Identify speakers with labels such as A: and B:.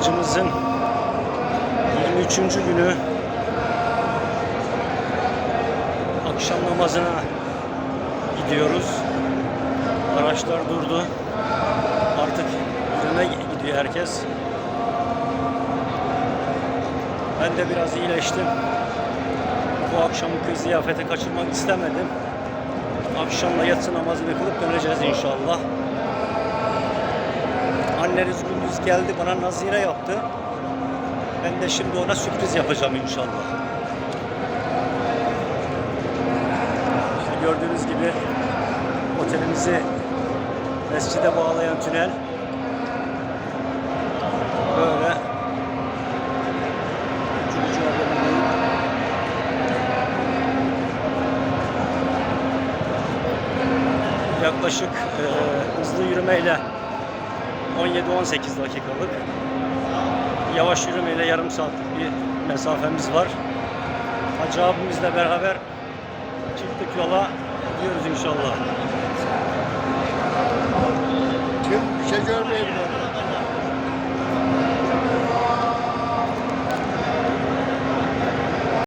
A: Hacımızın 23. günü akşam namazına gidiyoruz. Araçlar durdu. Artık yürüme gidiyor herkes. Ben de biraz iyileştim. Bu akşamki ziyafete kaçırmak istemedim. Akşamla yatsı namazını kılıp döneceğiz inşallah. Gündüz geldi bana nazire yaptı. Ben de şimdi ona sürpriz yapacağım inşallah. İşte gördüğünüz gibi otelimizi mescide bağlayan tünel böyle yaklaşık e, hızlı yürümeyle 17-18 dakikalık yavaş yürümeyle yarım saatlik bir mesafemiz var. Hacı abimizle beraber çıktık yola gidiyoruz inşallah.